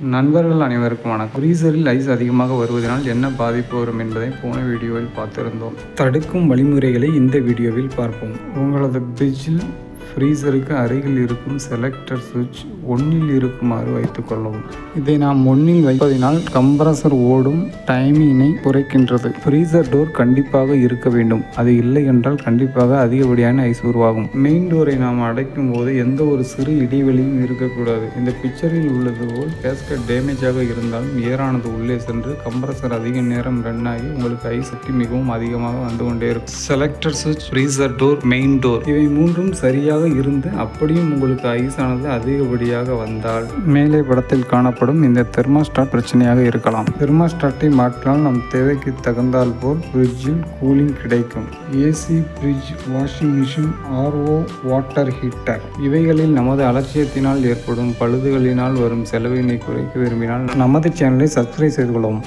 நண்பர்கள் அனைவருக்கும் வணக்கம். ஃப்ரீசரில் ஐஸ் அதிகமாக வருவதனால் என்ன பாதிப்பு வரும் என்பதை போன வீடியோவில் பார்த்திருந்தோம். தடுக்கும் வழிமுறைகளை இந்த வீடியோவில் பார்ப்போம். உங்களது பிரிட்ஜில் ஃப்ரீசருக்கு அருகில் இருக்கும் செலக்டர் சுவிட்ச் ஒன்னில் இருக்குமாறு வைத்துக் கொள்ளவும். இதை நாம் ஒன்றில் வைப்பதினால் கம்ப்ரஸர் ஓடும் டைமினை குறைக்கின்றது. ஃப்ரீசர் டோர் கண்டிப்பாக இருக்க வேண்டும். அது இல்லை என்றால் கண்டிப்பாக அதிகப்படியான ஐஸ் உருவாகும். மெயின் டோரை நாம் அடைக்கும் போது எந்த ஒரு சிறு இடைவெளியும் இருக்கக்கூடாது. இந்த பிக்சரில் உள்ளது போல் கேஸ்கட் டேமேஜாக இருந்தாலும் ஏரானது உள்ளே சென்று கம்ப்ரஸர் அதிக நேரம் ரன் ஆகி உங்களுக்கு ஐஸ் சக்தி மிகவும் அதிகமாக வந்து கொண்டே இருக்கும். செலக்டர் சுவிட்ச் ஃப்ரீசர் டோர் மெயின் டோர் இவை மூன்றும் சரியாக இருந்து அப்படியும் உங்களுக்கு ஐஸ் ஆனது அதிகப்படியாக வந்தால் மேலே படத்தில் காணப்படும் இந்த தெர்மாஸ்டாட் பிரச்சனையாக இருக்கலாம். தெர்மாஸ்டாட்டை மாற்றினால் நம் தேவைக்கு தகுந்தால் போல் ஃப்ரிட்ஜில் கூலிங் கிடைக்கும். AC fridge washing machine RO water heater. இவைகளில் நமது அலட்சியத்தினால் ஏற்படும் பழுதுகளினால் வரும் செலவினை குறைக்க விரும்பினால் நமது சேனலை சப்ஸ்கிரைப் செய்து கொள்ளவும்.